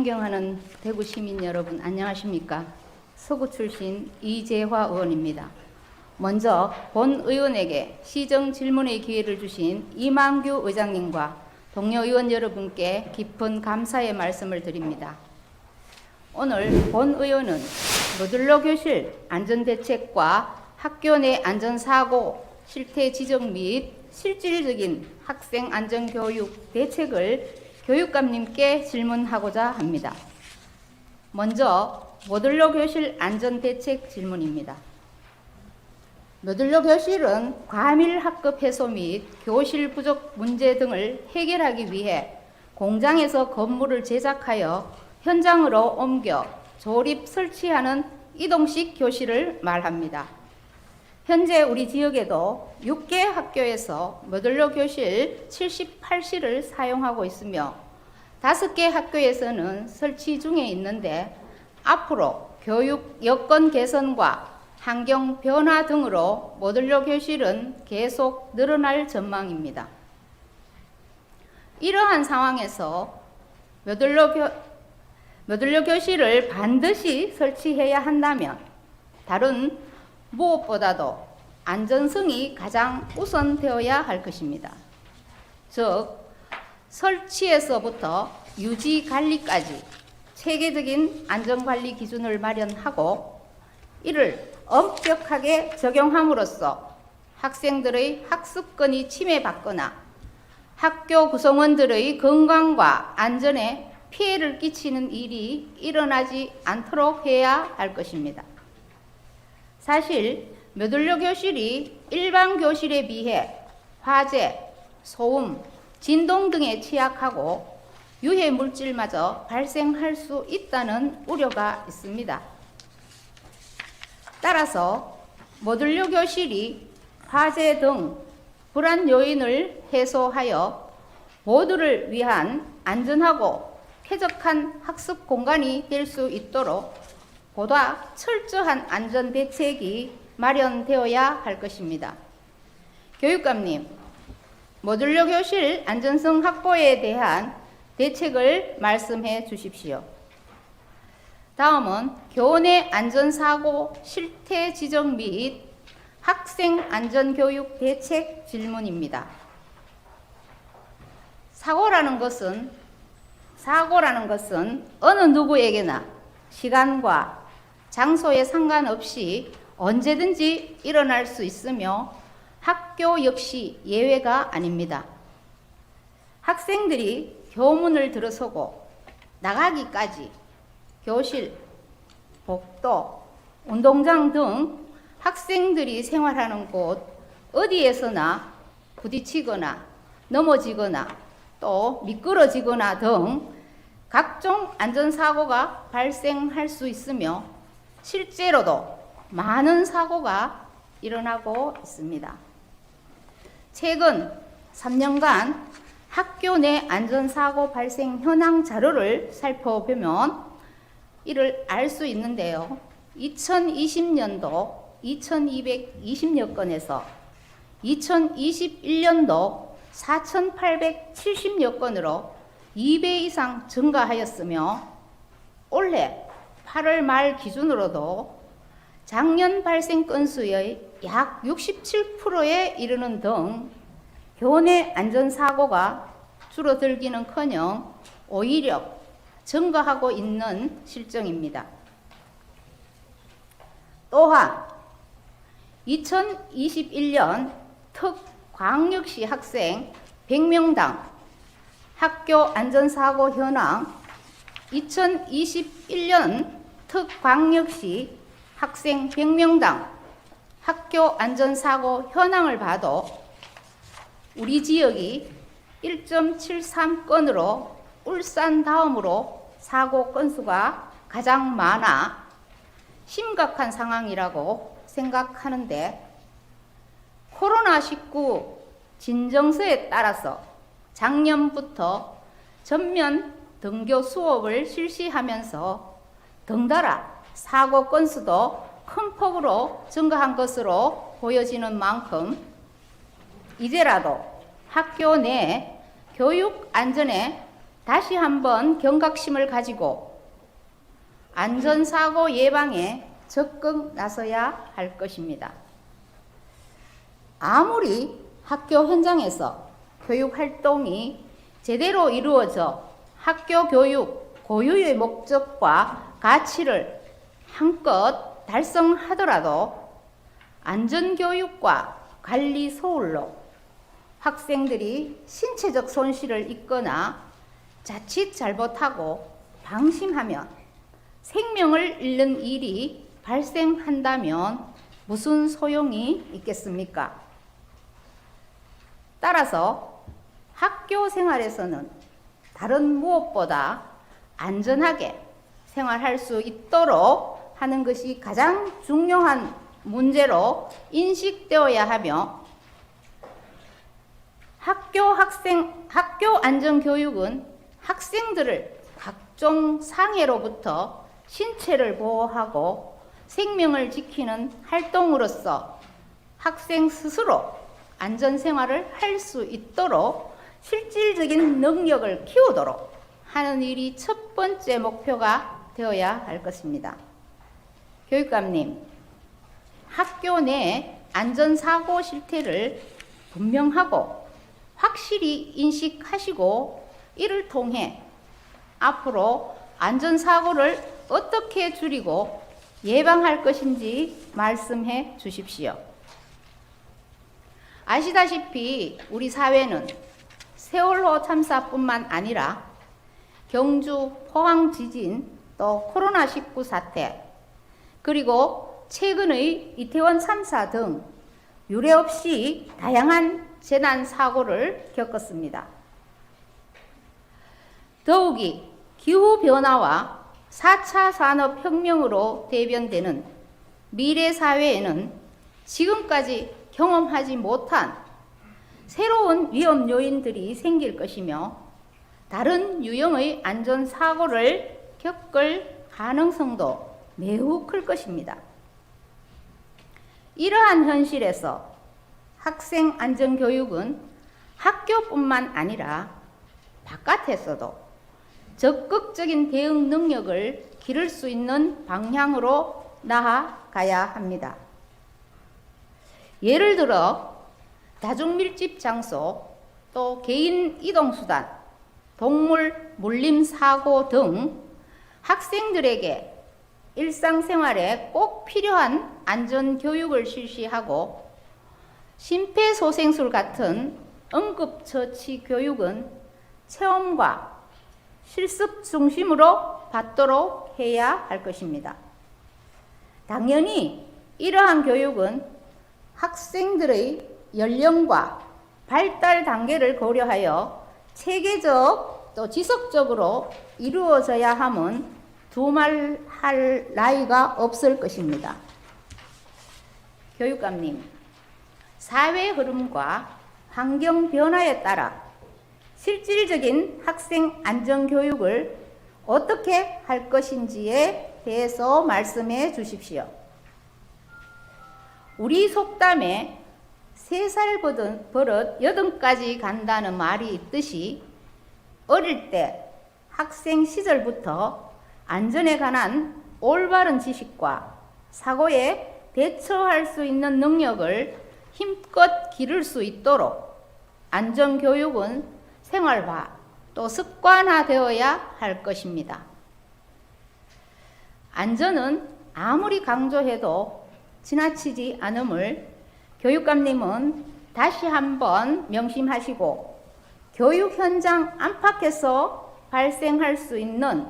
존경하는 대구 시민 여러분 안녕하십니까? 서구 출신 이재화 의원입니다. 먼저 본 의원에게 시정 질문의 기회를 주신 이만규 의장님과 동료 의원 여러분께 깊은 감사의 말씀을 드립니다. 오늘 본 의원은 모듈러 교실 안전대책과 학교 내 안전사고 실태 지적 및 실질적인 학생 안전교육 대책을 교육감님께 질문하고자 합니다. 먼저 모듈러 교실 안전 대책 질문입니다. 모듈러 교실은 과밀 학급 해소 및 교실 부족 문제 등을 해결하기 위해 공장에서 건물을 제작하여 현장으로 옮겨 조립 설치하는 이동식 교실을 말합니다. 현재 우리 지역에도 6개 학교에서 모듈러 교실 78실을 사용하고 있으며 5개 학교에서는 설치 중에 있는데 앞으로 교육 여건 개선과 환경 변화 등으로 모듈러 교실은 계속 늘어날 전망입니다. 이러한 상황에서 모듈러, 교, 모듈러 교실을 반드시 설치해야 한다면 다른 무엇보다도 안전성이 가장 우선되어야 할 것입니다. 즉, 설치에서부터 유지 관리까지 체계적인 안전관리 기준을 마련하고 이를 엄격하게 적용함으로써 학생들의 학습권이 침해받거나 학교 구성원들의 건강과 안전에 피해를 끼치는 일이 일어나지 않도록 해야 할 것입니다. 사실 모듈러 교실이 일반 교실에 비해 화재, 소음, 진동 등에 취약하고 유해 물질마저 발생할 수 있다는 우려가 있습니다. 따라서 모듈러 교실이 화재 등 불안 요인을 해소하여 모두를 위한 안전하고 쾌적한 학습 공간이 될 수 있도록 보다 철저한 안전 대책이 마련되어야 할 것입니다. 교육감님, 모듈러 교실 안전성 확보에 대한 대책을 말씀해 주십시오. 다음은 교내 안전사고 실태 지적 및 학생 안전교육 대책 질문입니다. 사고라는 것은 사고라는 것은 어느 누구에게나 시간과 장소에 상관없이 언제든지 일어날 수 있으며 학교 역시 예외가 아닙니다. 학생들이 교문을 들어서고 나가기까지 교실, 복도, 운동장 등 학생들이 생활하는 곳 어디에서나 부딪히거나 넘어지거나 또 미끄러지거나 등 각종 안전사고가 발생할 수 있으며 실제로도 많은 사고가 일어나고 있습니다. 최근 3년간 학교 내 안전사고 발생 현황 자료를 살펴보면 이를 알 수 있는데요. 2020년도 2220여 건에서 2021년도 4870여 건으로 2배 이상 증가하였으며 올해 8월 말 기준으로도 작년 발생 건수의 약 67%에 이르는 등 교내 안전사고가 줄어들기는 커녕 오히려 증가하고 있는 실정입니다. 또한 2021년 특광역시 학생 100명당 학교 안전사고 현황 2021년 특광역시 학생 100명당 학교 안전사고 현황을 봐도 우리 지역이 1.73건으로 울산 다음으로 사고 건수가 가장 많아 심각한 상황이라고 생각하는데 코로나19 진정서에 따라서 작년부터 전면 등교 수업을 실시하면서 덩달아 사고 건수도 큰 폭으로 증가한 것으로 보여지는 만큼 이제라도 학교 내 교육 안전에 다시 한번 경각심을 가지고 안전사고 예방에 적극 나서야 할 것입니다. 아무리 학교 현장에서 교육 활동이 제대로 이루어져 학교 교육 고유의 목적과 가치를 한껏 달성하더라도 안전교육과 관리 소홀로 학생들이 신체적 손실을 입거나 자칫 잘못하고 방심하면 생명을 잃는 일이 발생한다면 무슨 소용이 있겠습니까? 따라서 학교 생활에서는 다른 무엇보다 안전하게 생활할 수 있도록 하는 것이 가장 중요한 문제로 인식되어야 하며 학교 학생 학교 안전 교육은 학생들을 각종 상해로부터 신체를 보호하고 생명을 지키는 활동으로서 학생 스스로 안전 생활을 할 수 있도록 실질적인 능력을 키우도록 하는 일이 첫 번째 목표가 되어야 할 것입니다. 교육감님, 학교 내 안전사고 실태를 분명하고 확실히 인식하시고 이를 통해 앞으로 안전사고를 어떻게 줄이고 예방할 것인지 말씀해 주십시오. 아시다시피 우리 사회는 세월호 참사뿐만 아니라 경주 포항 지진 또 코로나19 사태 그리고 최근의 이태원 참사 등 유례 없이 다양한 재난 사고를 겪었습니다. 더욱이 기후 변화와 4차 산업 혁명으로 대변되는 미래 사회에는 지금까지 경험하지 못한 새로운 위험 요인들이 생길 것이며 다른 유형의 안전 사고를 겪을 가능성도 매우 클 것입니다. 이러한 현실에서 학생 안전 교육은 학교뿐만 아니라 바깥에서도 적극적인 대응 능력을 기를 수 있는 방향으로 나아가야 합니다. 예를 들어 다중 밀집 장소, 또 개인 이동 수단, 동물 물림 사고 등 학생들에게 일상생활에 꼭 필요한 안전 교육을 실시하고 심폐소생술 같은 응급처치 교육은 체험과 실습 중심으로 받도록 해야 할 것입니다. 당연히 이러한 교육은 학생들의 연령과 발달 단계를 고려하여 체계적 또 지속적으로 이루어져야 함은 두말할 나이가 없을 것입니다. 교육감님, 사회 흐름과 환경 변화에 따라 실질적인 학생 안전 교육을 어떻게 할 것인지에 대해서 말씀해 주십시오. 우리 속담에 세살 버릇 여든까지 간다는 말이 있듯이 어릴 때 학생 시절부터 안전에 관한 올바른 지식과 사고에 대처할 수 있는 능력을 힘껏 기를 수 있도록 안전교육은 생활화 또 습관화되어야 할 것입니다. 안전은 아무리 강조해도 지나치지 않음을 교육감님은 다시 한번 명심하시고 교육 현장 안팎에서 발생할 수 있는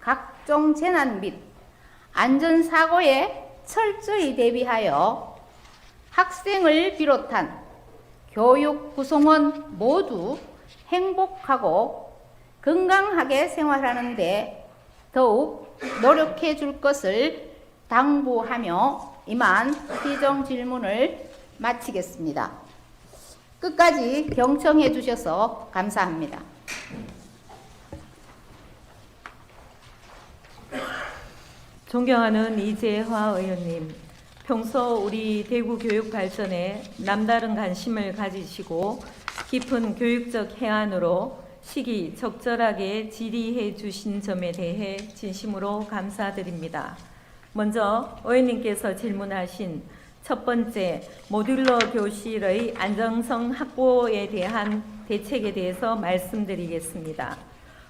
각종 재난 및 안전사고에 철저히 대비하여 학생을 비롯한 교육 구성원 모두 행복하고 건강하게 생활하는 데 더욱 노력해 줄 것을 당부하며 이만 시정 질문을 마치겠습니다. 끝까지 경청해 주셔서 감사합니다. 존경하는 이재화 의원님, 평소 우리 대구 교육 발전에 남다른 관심을 가지시고 깊은 교육적 해안으로 시기 적절하게 질의해 주신 점에 대해 진심으로 감사드립니다. 먼저 의원님께서 질문하신 첫 번째 모듈러 교실의 안정성 확보에 대한 대책에 대해서 말씀드리겠습니다.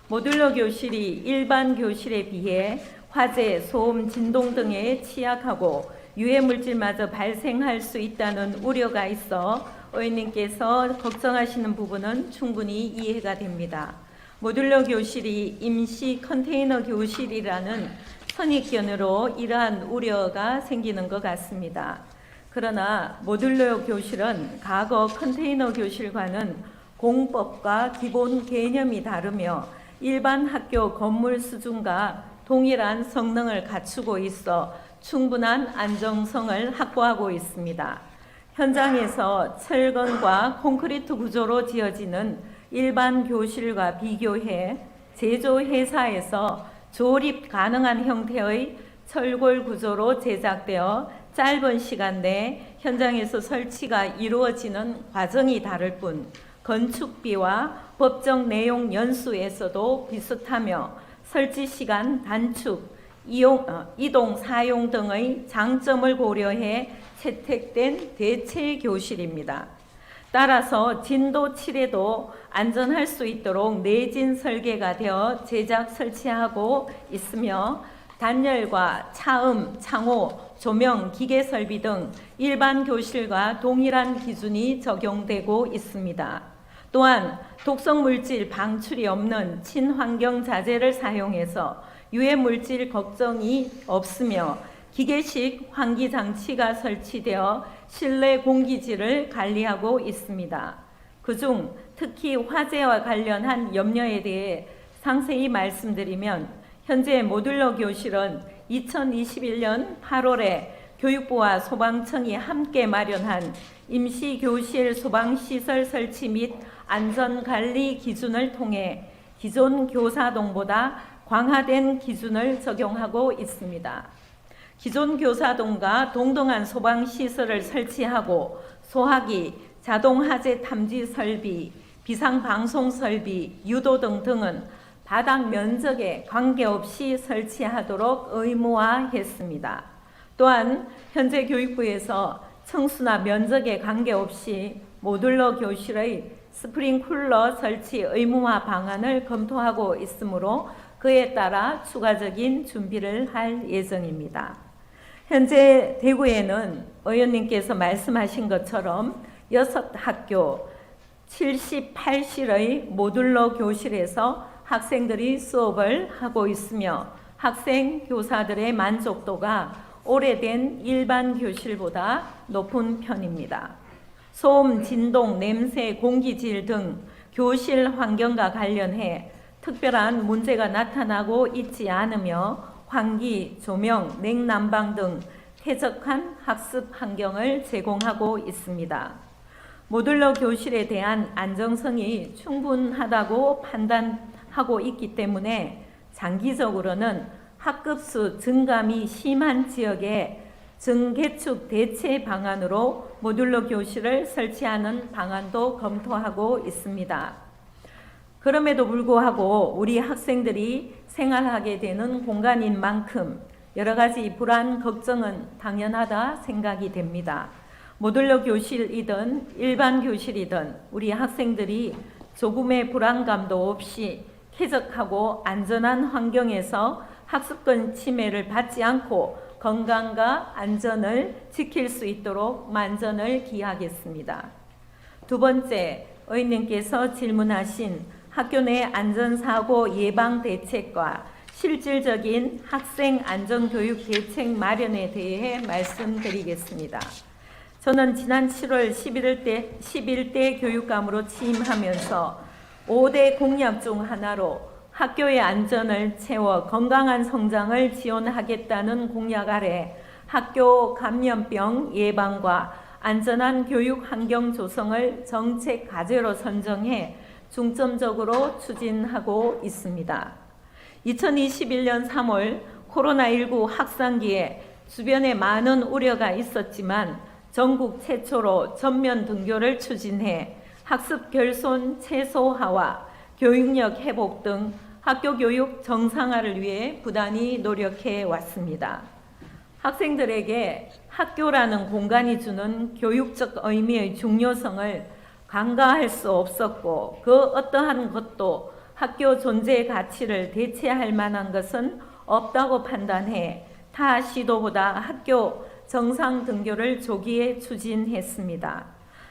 모듈러 교실이 일반 교실에 비해 화재, 소음, 진동 등에 취약하고 유해 물질마저 발생할 수 있다는 우려가 있어 의원님께서 걱정하시는 부분은 충분히 이해가 됩니다. 모듈러 교실이 임시 컨테이너 교실이라는 선입견으로 이러한 우려가 생기는 것 같습니다. 그러나 모듈러 교실은 과거 컨테이너 교실과는 공법과 기본 개념이 다르며 일반 학교 건물 수준과 동일한 성능을 갖추고 있어 충분한 안정성을 확보하고 있습니다. 현장에서 철근과 콘크리트 구조로 지어지는 일반 교실과 비교해 제조 회사에서 조립 가능한 형태의 철골 구조로 제작되어 짧은 시간 내에 현장에서 설치가 이루어지는 과정이 다를 뿐 건축비와 법정 내용 연수에서도 비슷하며 설치 시간 단축, 이용, 어, 이동 사용 등의 장점을 고려해 채택된 대체 교실입니다. 따라서 진도 7에도 안전할 수 있도록 내진 설계가 되어 제작 설치하고 있으며 단열과 차음, 창호, 조명, 기계 설비 등 일반 교실과 동일한 기준이 적용되고 있습니다. 또한 독성 물질 방출이 없는 친환경 자재를 사용해서 유해 물질 걱정이 없으며 기계식 환기 장치가 설치되어 실내 공기질을 관리하고 있습니다. 그중 특히 화재와 관련한 염려에 대해 상세히 말씀드리면 현재 모듈러 교실은 2021년 8월에 교육부와 소방청이 함께 마련한 임시 교실 소방 시설 설치 및 안전 관리 기준을 통해 기존 교사동보다 강화된 기준을 적용하고 있습니다. 기존 교사동과 동등한 소방 시설을 설치하고 소화기, 자동 하재 탐지 설비, 비상 방송 설비, 유도 등 등은 바닥 면적에 관계없이 설치하도록 의무화했습니다. 또한 현재 교육부에서 청수나 면적에 관계없이 모듈러 교실의 스프링쿨러 설치 의무화 방안을 검토하고 있으므로 그에 따라 추가적인 준비를 할 예정입니다. 현재 대구에는 의원님께서 말씀하신 것처럼 여섯 학교 78실의 모듈러 교실에서 학생들이 수업을 하고 있으며 학생 교사들의 만족도가 오래된 일반 교실보다 높은 편입니다. 소음, 진동, 냄새, 공기질 등 교실 환경과 관련해 특별한 문제가 나타나고 있지 않으며 환기, 조명, 냉난방 등 쾌적한 학습 환경을 제공하고 있습니다. 모듈러 교실에 대한 안정성이 충분하다고 판단하고 있기 때문에 장기적으로는 학급수 증감이 심한 지역에 증개축 대체 방안으로 모듈러 교실을 설치하는 방안도 검토하고 있습니다. 그럼에도 불구하고 우리 학생들이 생활하게 되는 공간인 만큼 여러 가지 불안, 걱정은 당연하다 생각이 됩니다. 모듈러 교실이든 일반 교실이든 우리 학생들이 조금의 불안감도 없이 쾌적하고 안전한 환경에서 학습권 침해를 받지 않고 건강과 안전을 지킬 수 있도록 만전을 기하겠습니다. 두 번째, 의원님께서 질문하신 학교 내 안전사고 예방 대책과 실질적인 학생 안전교육 대책 마련에 대해 말씀드리겠습니다. 저는 지난 7월 11일 때, 11대 교육감으로 취임하면서 5대 공약 중 하나로 학교의 안전을 채워 건강한 성장을 지원하겠다는 공약 아래 학교 감염병 예방과 안전한 교육 환경 조성을 정책 과제로 선정해 중점적으로 추진하고 있습니다. 2021년 3월 코로나19 확산기에 주변에 많은 우려가 있었지만 전국 최초로 전면 등교를 추진해 학습 결손 최소화와 교육력 회복 등 학교 교육 정상화를 위해 부단히 노력해 왔습니다. 학생들에게 학교라는 공간이 주는 교육적 의미의 중요성을 간과할 수 없었고 그 어떠한 것도 학교 존재의 가치를 대체할 만한 것은 없다고 판단해 타 시도보다 학교 정상 등교를 조기에 추진했습니다.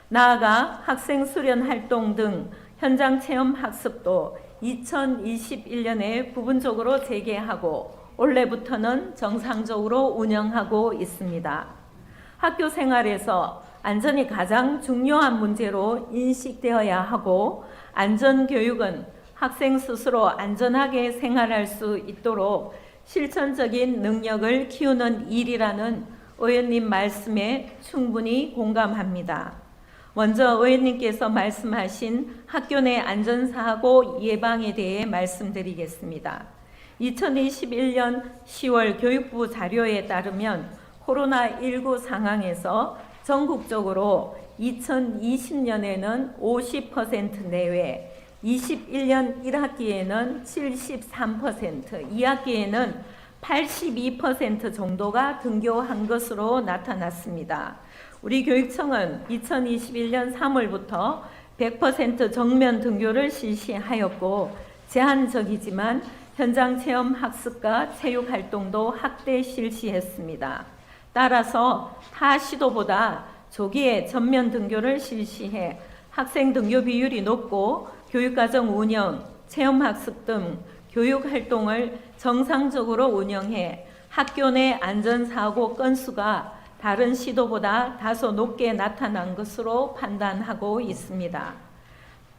나아가 학생 수련 활동 등 현장 체험 학습도 2021년에 부분적으로 재개하고 올해부터는 정상적으로 운영하고 있습니다. 학교 생활에서 안전이 가장 중요한 문제로 인식되어야 하고 안전 교육은 학생 스스로 안전하게 생활할 수 있도록 실천적인 능력을 키우는 일이라는 의원님 말씀에 충분히 공감합니다. 먼저 의원님께서 말씀하신 학교 내 안전사고 예방에 대해 말씀드리겠습니다. 2021년 10월 교육부 자료에 따르면 코로나19 상황에서 전국적으로 2020년에는 50% 내외, 21년 1학기에는 73%, 2학기에는 82% 정도가 등교한 것으로 나타났습니다. 우리 교육청은 2021년 3월부터 100% 정면 등교를 실시하였고 제한적이지만 현장 체험 학습과 체육 활동도 확대 실시했습니다. 따라서 타 시도보다 조기에 전면 등교를 실시해 학생 등교 비율이 높고 교육과정 운영, 체험 학습 등 교육 활동을 정상적으로 운영해 학교 내 안전사고 건수가 다른 시도보다 다소 높게 나타난 것으로 판단하고 있습니다.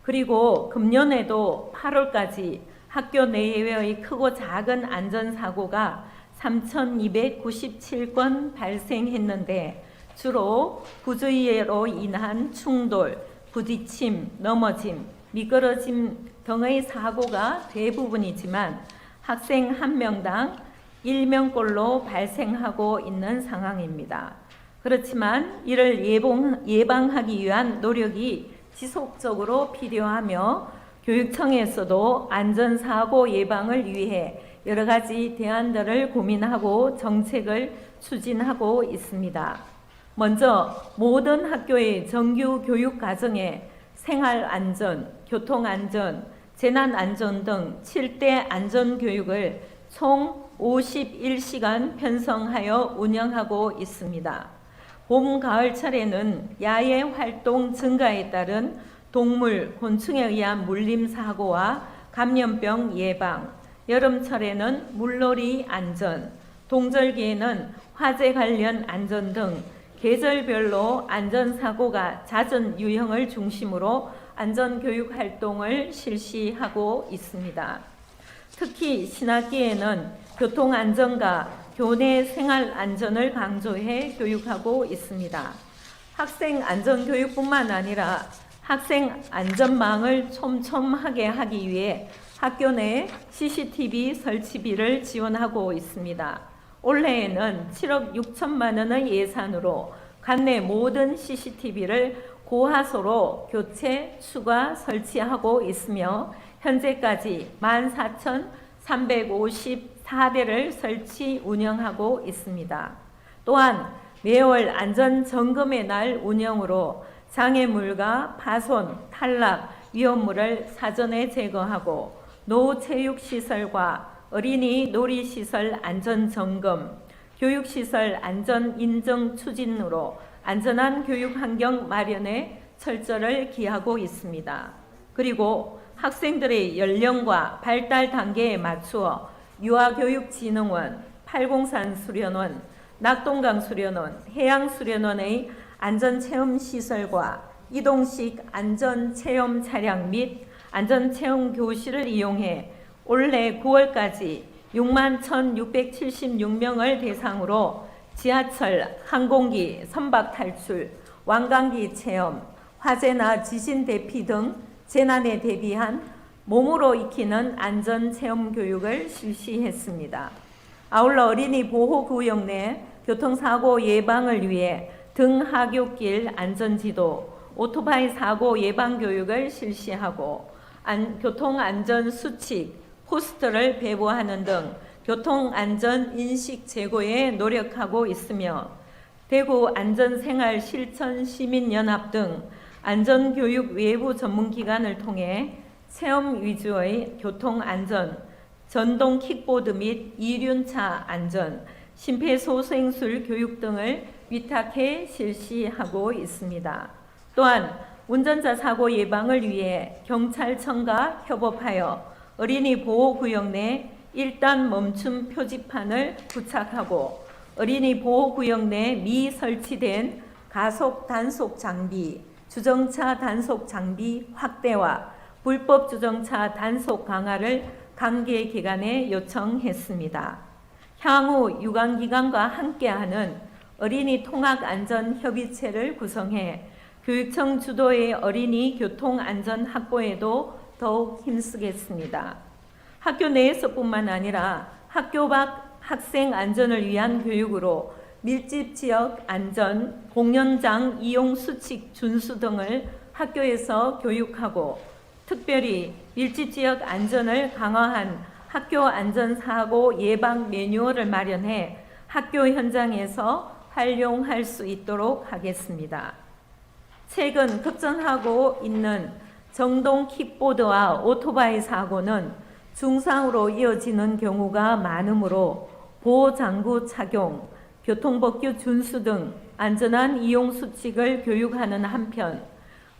그리고 금년에도 8월까지 학교 내외의 크고 작은 안전사고가 3,297건 발생했는데 주로 부주의로 인한 충돌, 부딪힘, 넘어짐, 미끄러짐 등의 사고가 대부분이지만 학생 한 명당 1명꼴로 발생하고 있는 상황입니다. 그렇지만 이를 예방, 예방하기 위한 노력이 지속적으로 필요하며 교육청에서도 안전사고 예방을 위해 여러 가지 대안들을 고민하고 정책을 추진하고 있습니다. 먼저 모든 학교의 정규 교육 과정에 생활 안전, 교통 안전, 재난 안전 등 7대 안전 교육을 총 51시간 편성하여 운영하고 있습니다. 봄, 가을철에는 야외 활동 증가에 따른 동물, 곤충에 의한 물림 사고와 감염병 예방, 여름철에는 물놀이 안전, 동절기에는 화재 관련 안전 등 계절별로 안전사고가 잦은 유형을 중심으로 안전교육 활동을 실시하고 있습니다. 특히 신학기에는 교통안전과 교내 생활 안전을 강조해 교육하고 있습니다. 학생 안전교육뿐만 아니라 학생 안전망을 촘촘하게 하기 위해 학교 내 CCTV 설치비를 지원하고 있습니다. 올해에는 7억 6천만 원의 예산으로 관내 모든 CCTV를 고화소로 교체, 추가, 설치하고 있으며 현재까지 14,354대를 설치 운영하고 있습니다. 또한 매월 안전 점검의 날 운영으로 장애물과 파손, 탈락, 위험물을 사전에 제거하고 노체육시설과 어린이 놀이시설 안전 점검, 교육시설 안전 인증 추진으로 안전한 교육 환경 마련에 철저를 기하고 있습니다. 그리고 학생들의 연령과 발달 단계에 맞추어 유아교육진흥원, 팔공산 수련원, 낙동강 수련원, 해양 수련원의 안전체험 시설과 이동식 안전체험 차량 및 안전체험 교실을 이용해 올해 9월까지 6만 1,676명을 대상으로 지하철, 항공기, 선박 탈출, 왕강기 체험, 화재나 지진 대피 등 재난에 대비한 몸으로 익히는 안전 체험 교육을 실시했습니다. 아울러 어린이 보호 구역 내 교통사고 예방을 위해 등하굣길 안전지도, 오토바이 사고 예방 교육을 실시하고 안- 교통안전 수칙, 포스터를 배부하는 등 교통안전 인식 제고에 노력하고 있으며 대구 안전생활 실천 시민연합 등 안전교육 외부 전문기관을 통해 체험 위주의 교통안전, 전동 킥보드 및 이륜차 안전, 심폐소생술 교육 등을 위탁해 실시하고 있습니다. 또한 운전자 사고 예방을 위해 경찰청과 협업하여 어린이 보호구역 내 일단 멈춤 표지판을 부착하고 어린이 보호구역 내 미설치된 가속 단속 장비, 주정차 단속 장비 확대와 불법 주정차 단속 강화를 관계 기관에 요청했습니다. 향후 유관 기관과 함께하는 어린이 통학 안전 협의체를 구성해 교육청 주도의 어린이 교통 안전 확보에도 더욱 힘쓰겠습니다. 학교 내에서뿐만 아니라 학교 밖 학생 안전을 위한 교육으로 밀집 지역 안전, 공연장 이용 수칙 준수 등을 학교에서 교육하고 특별히 밀집 지역 안전을 강화한 학교 안전 사고 예방 매뉴얼을 마련해 학교 현장에서 활용할 수 있도록 하겠습니다. 최근 급전하고 있는 정동 킥보드와 오토바이 사고는 중상으로 이어지는 경우가 많으므로 보호장구 착용, 교통법규 준수 등 안전한 이용 수칙을 교육하는 한편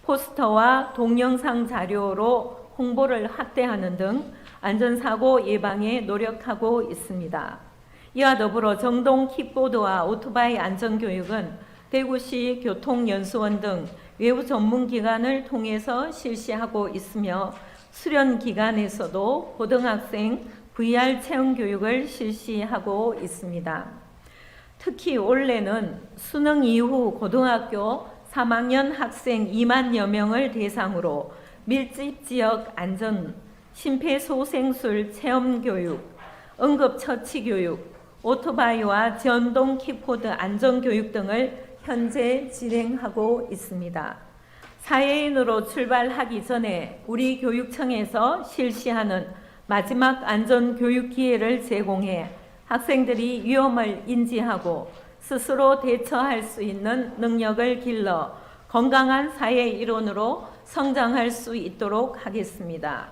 포스터와 동영상 자료로 홍보를 확대하는 등 안전사고 예방에 노력하고 있습니다. 이와 더불어 정동 킥보드와 오토바이 안전교육은 대구시 교통연수원 등 외부 전문기관을 통해서 실시하고 있으며 수련 기관에서도 고등학생 VR 체험 교육을 실시하고 있습니다. 특히 올해는 수능 이후 고등학교 3학년 학생 2만여 명을 대상으로 밀집 지역 안전, 심폐소생술 체험 교육, 응급처치 교육, 오토바이와 전동 킥보드 안전 교육 등을 현재 진행하고 있습니다. 사회인으로 출발하기 전에 우리 교육청에서 실시하는 마지막 안전 교육 기회를 제공해 학생들이 위험을 인지하고 스스로 대처할 수 있는 능력을 길러 건강한 사회 일원으로 성장할 수 있도록 하겠습니다.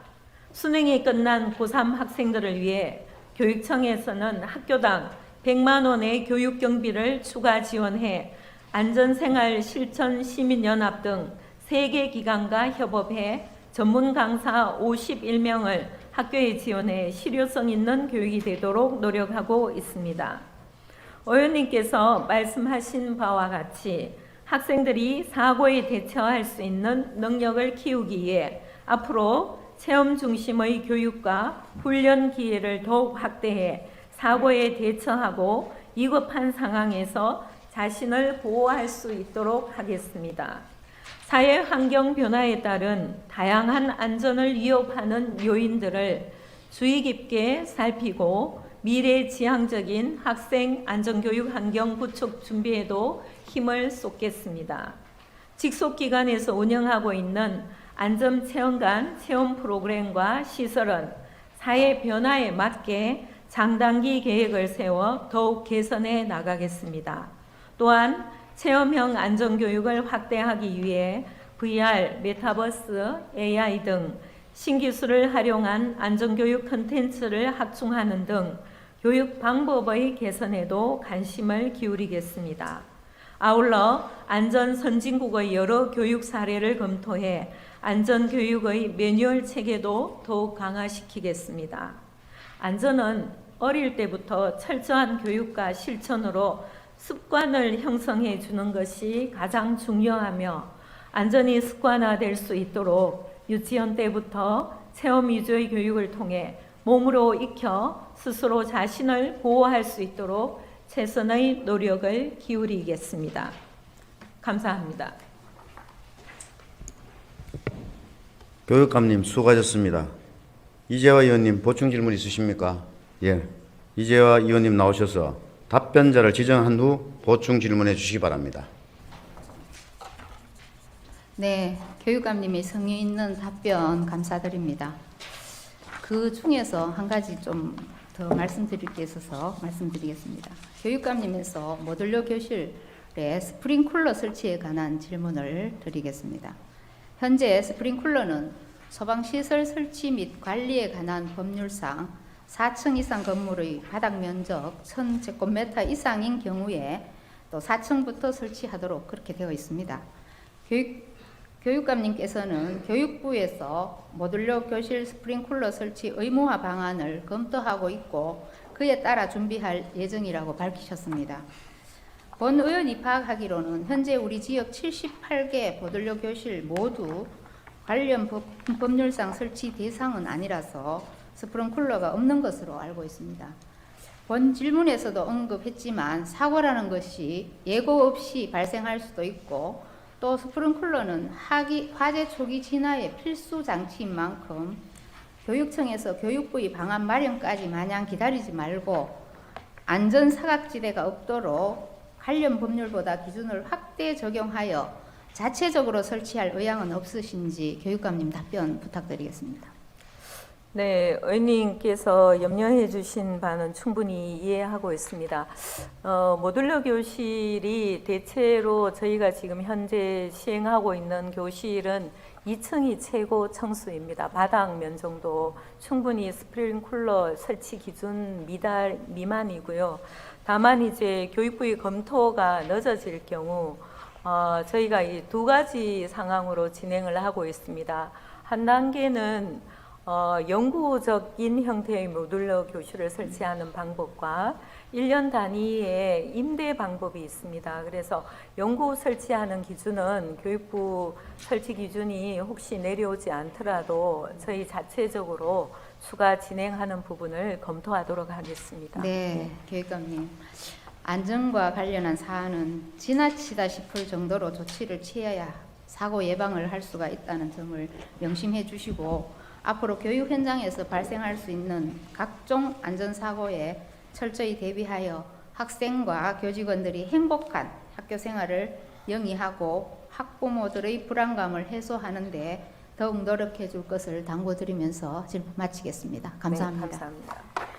수능이 끝난 고3 학생들을 위해 교육청에서는 학교당 100만 원의 교육 경비를 추가 지원해 안전생활 실천 시민연합 등 세개 기관과 협업해 전문 강사 51명을 학교에 지원해 실효성 있는 교육이 되도록 노력하고 있습니다. 의원님께서 말씀하신 바와 같이 학생들이 사고에 대처할 수 있는 능력을 키우기 위해 앞으로 체험 중심의 교육과 훈련 기회를 더욱 확대해 사고에 대처하고 위급한 상황에서 자신을 보호할 수 있도록 하겠습니다. 사회 환경 변화에 따른 다양한 안전을 위협하는 요인들을 주의 깊게 살피고 미래 지향적인 학생 안전교육 환경 구축 준비에도 힘을 쏟겠습니다. 직속기관에서 운영하고 있는 안전체험관 체험 프로그램과 시설은 사회 변화에 맞게 장단기 계획을 세워 더욱 개선해 나가겠습니다. 또한 체험형 안전교육을 확대하기 위해 VR, 메타버스, AI 등 신기술을 활용한 안전교육 콘텐츠를 확충하는 등 교육 방법의 개선에도 관심을 기울이겠습니다. 아울러 안전 선진국의 여러 교육 사례를 검토해 안전 교육의 매뉴얼 체계도 더욱 강화시키겠습니다. 안전은 어릴 때부터 철저한 교육과 실천으로 습관을 형성해 주는 것이 가장 중요하며 안전이 습관화될 수 있도록 유치원 때부터 체험 위주의 교육을 통해 몸으로 익혀 스스로 자신을 보호할 수 있도록 최선의 노력을 기울이겠습니다. 감사합니다. 교육감님 수고하셨습니다. 이재화 의원님 보충 질문 있으십니까? 예. 이재화 의원님 나오셔서 답변자를 지정한 후 보충 질문해 주시기 바랍니다. 네, 교육감님이 성의 있는 답변 감사드립니다. 그 중에서 한 가지 좀 더 말씀드릴 게 있어서 말씀드리겠습니다. 교육감님에서 모듈러 교실에 스프링쿨러 설치에 관한 질문을 드리겠습니다. 현재 스프링쿨러는 소방시설 설치 및 관리에 관한 법률상 4층 이상 건물의 바닥 면적 1000제곱미터 이상인 경우에 또 4층부터 설치하도록 그렇게 되어 있습니다. 교육, 교육감님께서는 교육부에서 모듈러 교실 스프링쿨러 설치 의무화 방안을 검토하고 있고 그에 따라 준비할 예정이라고 밝히셨습니다. 본 의원이 파악하기로는 현재 우리 지역 78개 모듈러 교실 모두 관련 법, 법률상 설치 대상은 아니라서 스프링쿨러가 없는 것으로 알고 있습니다. 본 질문에서도 언급했지만 사고라는 것이 예고 없이 발생할 수도 있고 또 스프링쿨러는 화재 초기 진화의 필수 장치인 만큼 교육청에서 교육부의 방안 마련까지 마냥 기다리지 말고 안전 사각지대가 없도록 관련 법률보다 기준을 확대 적용하여 자체적으로 설치할 의향은 없으신지 교육감님 답변 부탁드리겠습니다. 네, 의원님께서 염려해 주신 바는 충분히 이해하고 있습니다. 어, 모듈러 교실이 대체로 저희가 지금 현재 시행하고 있는 교실은 2층이 최고 청수입니다. 바닥 면적도 충분히 스프링쿨러 설치 기준 미달 미만이고요. 다만 이제 교육부의 검토가 늦어질 경우 어, 저희가 이 두 가지 상황으로 진행을 하고 있습니다. 한 단계는 어, 영구적인 형태의 모듈러 교실을 설치하는 방법과 1년 단위의 임대 방법이 있습니다. 그래서 영구 설치하는 기준은 교육부 설치 기준이 혹시 내려오지 않더라도 저희 자체적으로 추가 진행하는 부분을 검토하도록 하겠습니다. 네, 교육감님. 안전과 관련한 사안은 지나치다 싶을 정도로 조치를 취해야 사고 예방을 할 수가 있다는 점을 명심해 주시고 앞으로 교육 현장에서 발생할 수 있는 각종 안전사고에 철저히 대비하여 학생과 교직원들이 행복한 학교 생활을 영위하고 학부모들의 불안감을 해소하는 데 더욱 노력해 줄 것을 당부드리면서 질문 마치겠습니다. 감사합니다. 네, 감사합니다.